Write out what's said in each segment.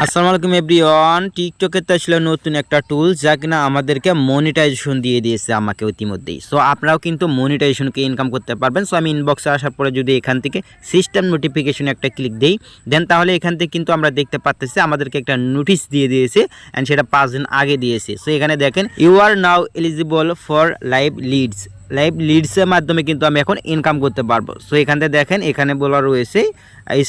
আসসালামু আলাইকুম এভরিওয়ান। টিকটকের তো ছিল নতুন একটা টুল যা কিনা আমাদেরকে মনিটাইজেশন দিয়ে দিয়েছে আমাকে ইতিমধ্যেই। সো আপনারাও কিন্তু মনিটাইজেশনকে ইনকাম করতে পারবেন। সো আমি ইনবক্সে আসার পরে যদি এখান থেকে সিস্টেম নোটিফিকেশন একটা ক্লিক দিই দেন তাহলে এখান থেকে কিন্তু আমরা দেখতে পাচ্তেছি আমাদেরকে একটা নোটিশ দিয়ে দিয়েছে অ্যান্ড সেটা পাঁচ দিন আগে দিয়েছে। সো এখানে দেখেন you are now eligible for live leads live লিডসের মাধ্যমে কিন্তু আমি এখন ইনকাম করতে পারব। সো এখান থেকে দেখেন, এখানে বলা রয়েছে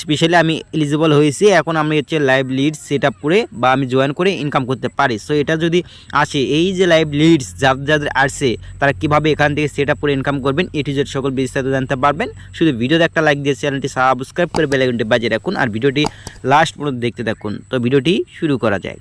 স্পেশালি আমি এলিজিবল হয়েছি, এখন আমি হচ্ছে লাইভ লিডস সেট করে বা আমি জয়েন করে ইনকাম করতে পারি। সো এটা যদি আসে, এই যে লাইভ লিডস যাদের যাদের আসছে তারা কীভাবে এখান থেকে সেট করে ইনকাম করবেন এটি যদি সকল বিস্তারিত জানতে পারবেন। শুধু ভিডিওতে একটা লাইক দিয়ে চ্যানেলটি সাবস্ক্রাইব করে বেলাইকনটি বাজিয়ে রাখুন, আর ভিডিওটি লাস্ট পর্যন্ত দেখতে থাকুন। তো, ভিডিওটি শুরু করা যায়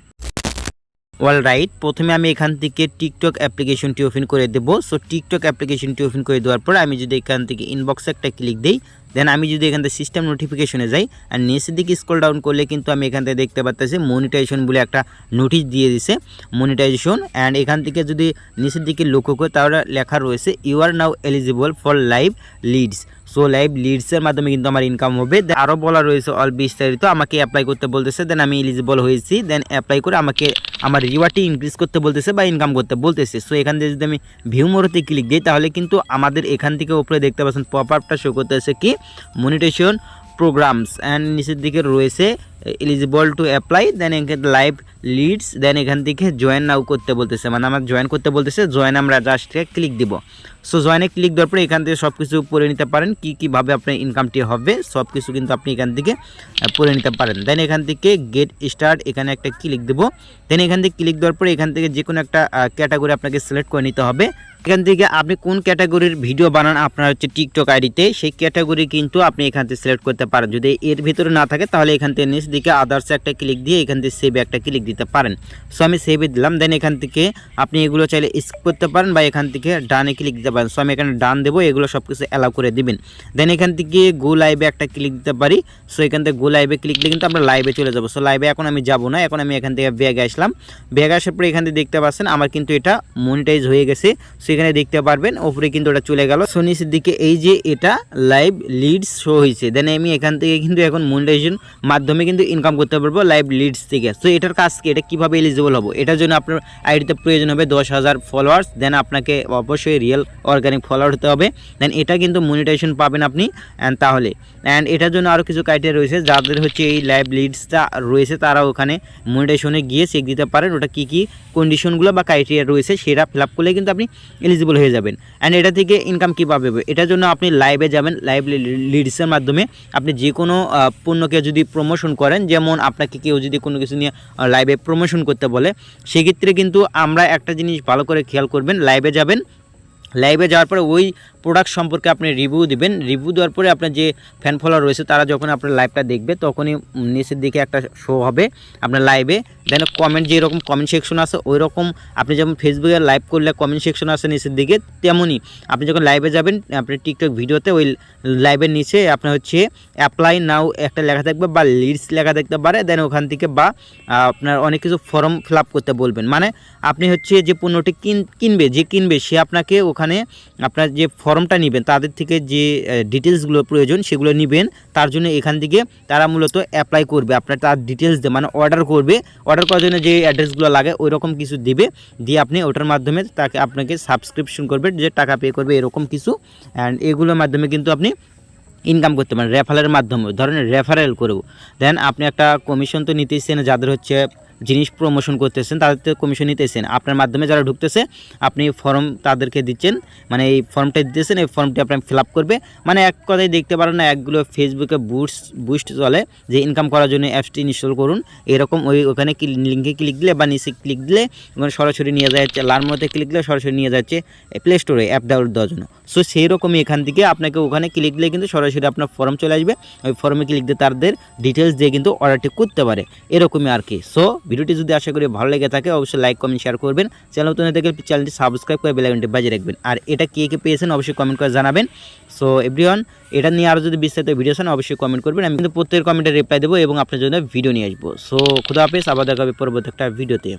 অল রাইট প্রথমে আমি এখান থেকে টিকটক অ্যাপ্লিকেশনটি ওপেন করে দেবো। সো টিকটক অ্যাপ্লিকেশনটি ওপেন করে দেওয়ার পর আমি যদি এখান থেকে ইনবক্সে একটা ক্লিক দিই দেন আমি যদি এখান থেকে সিস্টেম নোটিফিকেশনে যাই, আর নিচের দিকে স্ক্রল ডাউন করলে কিন্তু আমি এখান থেকে দেখতে পাচ্ছি মনিটাইজেশন বলে একটা নোটিশ দিয়ে দিছে। মনিটাইজেশন অ্যান্ড এখান থেকে যদি নিচের দিকে লক্ষ্য করে তাহলে লেখা রয়েছে you are now eligible for live leads so live লিডসের মাধ্যমে কিন্তু আমার ইনকাম হবে। দেন আরও বলা রয়েছে অল বিস্তারিত আমাকে অ্যাপ্লাই করতে বলতেছে। দেন আমি এলিজিবল হয়েছি। দেন অ্যাপ্লাই করে আমাকে আমার রিওয়ার্ডটি ইনক্রিজ করতে বলতেছে বা ইনকাম করতে বলতেছে। সো এখান থেকে যদি আমি ভিউ মোড়তে ক্লিক দিই, তাহলে কিন্তু আমাদের এখান থেকে উপরে দেখতে পাচ্ছেন পপ আপটা শো করতেছে কি? মনিটেশন প্রোগ্রামস অ্যান্ড নিচের দিকে রয়েছে এলিজিবল টু অ্যাপ্লাই দেন এখানে লাইভ লিডস দেন এখান থেকে জয়েন নাও করতে বলতেছে। মানে আমার জয়েন করতে বলতেছে জয়েন আমরা জাস্ট ক্লিক দিব। সো জয়েনে ক্লিক দেওয়ার পরে এখান থেকে সব কিছু পড়ে নিতে পারেন, কী কীভাবে আপনার ইনকামটি হবে সব কিছু কিন্তু আপনি এখান থেকে পড়ে নিতে পারেন। দেন এখান থেকে গেট স্টার্ট এখানে একটা ক্লিক দেবো। দেন এখান থেকে ক্লিক দেওয়ার পরে এখান থেকে যে কোনো একটা ক্যাটাগরি আপনাকে সিলেক্ট করে নিতে হবে। এখান থেকে আপনি কোন ক্যাটাগরির ভিডিও বানান, আপনার হচ্ছে টিকটক আইডিতে সেই ক্যাটাগরি কিন্তু আপনি এখান থেকে সিলেক্ট করতে পারেন। যদি এর ভিতরে না থাকে, তাহলে এখান থেকে নিচ দিকে আদার্সে একটা ক্লিক দিয়ে এখান থেকে সেভে একটা ক্লিক দিতে পারেন। সো আমি সেভে দিলাম দেন এখান থেকে আপনি এগুলো চাইলে স্কিপ করতে পারেন বা এখান থেকে ডানে ক্লিক দিতে পারেন। সো আমি এখানে ডান দেবো, এগুলো সব কিছু অ্যালাউ করে দিবেন। দেন এখান থেকে গো লাইভে একটা ক্লিক দিতে পারি। সো এখান থেকে গো লাইভে ক্লিক দিয়ে কিন্তু আমরা লাইভে চলে যাব। সো লাইভে এখন আমি যাব না, এখন আমি এখান থেকে ব্যাগে আসলাম। ব্যাগে আসার পরে এখান থেকে দেখতে পাচ্ছেন আমার কিন্তু এটা মনিটাইজ হয়ে গেছে। সো এখানে দেখতে পারবেন, ওপরে কিন্তু ওটা চলে গেল। সো নিচের দিকে এই যে এটা লাইভ লিডস শো হয়েছে। দেন আমি এখান থেকে কিন্তু এখন মনিটাইজেশন মাধ্যমে কিন্তু ইনকাম করতে পারব লাইভ লিডস থেকে। সো এটার কাজ কি? এটা কীভাবে এলিজিবল হব? এটার জন্য আপনার আইডিতে প্রয়োজন হবে দশ হাজার ফলোয়ার্স দেন আপনাকে অবশ্যই রিয়েল অর্গানিক ফলোয়ার হতে হবে। দেন এটা কিন্তু মনিটাইজেশন পাবেন আপনি অ্যান্ড তাহলে। অ্যান্ড এটার জন্য আরও কিছু ক্রাইটেরিয়া রয়েছে, যাদের হচ্ছে এই লাইভ লিডসটা রয়েছে, তারা ওখানে মনিটাইজেশনে গিয়ে চেক দিতে পারেন, ওটা কী কী কন্ডিশনগুলো বা ক্রাইটেরিয়া রয়েছে, সেটা ফিল আপ করলে কিন্তু আপনি এলিজিবল হয়ে যাবেন। অ্যান্ড এটা থেকে ইনকাম কীভাবে হবে এটার জন্য আপনি লাইভে যাবেন লাইভ লিডসের মাধ্যমে। আপনি যে কোনো পণ্যকে যদি প্রমোশন করেন যেমন আপনাকে কেউ যদি কোনো কিছু নিয়ে লাইভে প্রমোশন করতে বলে, সেক্ষেত্রে কিন্তু আমরা একটা জিনিস ভালো করে খেয়াল করবেন লাইভে যাবেন। লাইভে যাওয়ার পরে ওই প্রোডাক্ট সম্পর্কে আপনি রিভিউ দিবেন। রিভিউ দেওয়ার পরে আপনার যে ফ্যান ফলোয়ার রয়েছে, তারা যখন আপনার লাইভটা দেখবে, তখনই নিচের দিকে একটা শো হবে আপনার লাইভে দেন কমেন্ট যেরকম কমেন্ট সেকশন আছে ওই রকম আপনি যেমন ফেসবুকে লাইভ করলে কমেন্ট সেকশন আছে নিচের দিকে তেমনই আপনি যখন লাইভে যাবেন, আপনি টিকটক ভিডিওতে ওই লাইভের নিচে আপনার হচ্ছে অ্যাপ্লাই নাও একটা লেখা থাকবে বা লিডস লেখা থাকতে পারে। দেন ওখান থেকে বা আপনার অনেক কিছু ফর্ম ফিল করতে বলবেন। মানে আপনি হচ্ছে যে পণ্যটি কিন, কিনবে, যে কিনবে, সে আপনাকে ওখানে আপনার যে ফর্মটা নেবেন, তাদের থেকে যে ডিটেলসগুলো প্রয়োজন সেগুলো নেবেন, তার জন্য এখান থেকে তারা মূলত অ্যাপ্লাই করবে, আপনার তার ডিটেলস দিয়ে মানে অর্ডার করবে অর্ডার করার জন্য যে অ্যাড্রেসগুলো লাগে ওই রকম কিছু দিবে, দিয়ে আপনি ওটার মাধ্যমে তাকে আপনাকে সাবস্ক্রিপশন করবে, যে টাকা পে করবে, এরকম কিছু অ্যান্ড এগুলোর মাধ্যমে কিন্তু আপনি ইনকাম করতে পারেন রেফারের মাধ্যমে, ধরেন রেফারেল করেও। দেন আপনি একটা কমিশন তো নিতেছেন যাদের হচ্ছে জিনিস প্রমোশন করতেছেন, তাদের থেকে কমিশন নিতেছেন। আপনার মাধ্যমে যারা ঢুকতেছে, আপনি ফর্ম তাদেরকে দিচ্ছেন মানে এই ফর্মটা দিতেছেন, এই ফর্মটি আপনি ফিল করবে। মানে এক কথায় দেখতে পারেন না, একগুলো ফেসবুকে বুস্ট বুস্ট চলে, যে ইনকাম করার জন্য অ্যাপসটি ইনস্টল করুন। এরকম ওই ওখানে লিঙ্কে ক্লিক দিলে বা নিচে ক্লিক দিলে ওখানে সরাসরি নিয়ে যাচ্ছে লার্মোতে ক্লিক দিলে সরাসরি নিয়ে যাচ্ছে প্লে স্টোরে অ্যাপ ডাউনলোড দেওয়ার জন্য। সো সেই রকমই এখান থেকে আপনাকে ওখানে ক্লিক দিলে কিন্তু সরাসরি আপনার ফর্ম চলে আসবে। ওই ফর্মে ক্লিক দিয়ে তাদের ডিটেলস দিয়ে কিন্তু অর্ডারটি করতে পারে। এরকমই আর কি। সো ভিডিওটি যদি আশা করি ভালো লেগে থাকে, অবশ্যই লাইক কমেন্ট শেয়ার করবেন। চ্যানেল নতুন থেকে চ্যানেলটি সাবস্ক্রাইব করে বেলাইকনটি বাজিয়ে রাখবেন। আর এটা কে কে পেয়েছেন অবশ্যই কমেন্ট করে জানাবেন। সো এভরিওয়ান এটা নিয়ে আরও যদি বিস্তারিত ভিডিও চান অবশ্যই কমেন্ট করবেন। আমি কিন্তু প্রত্যেকের কমেন্টে রিপ্লাই দেবো এবং আপনার জন্য ভিডিও নিয়ে আসব। সো খুদা হাফেজ, আবার দেখা হবে পরবর্তী একটা ভিডিওতে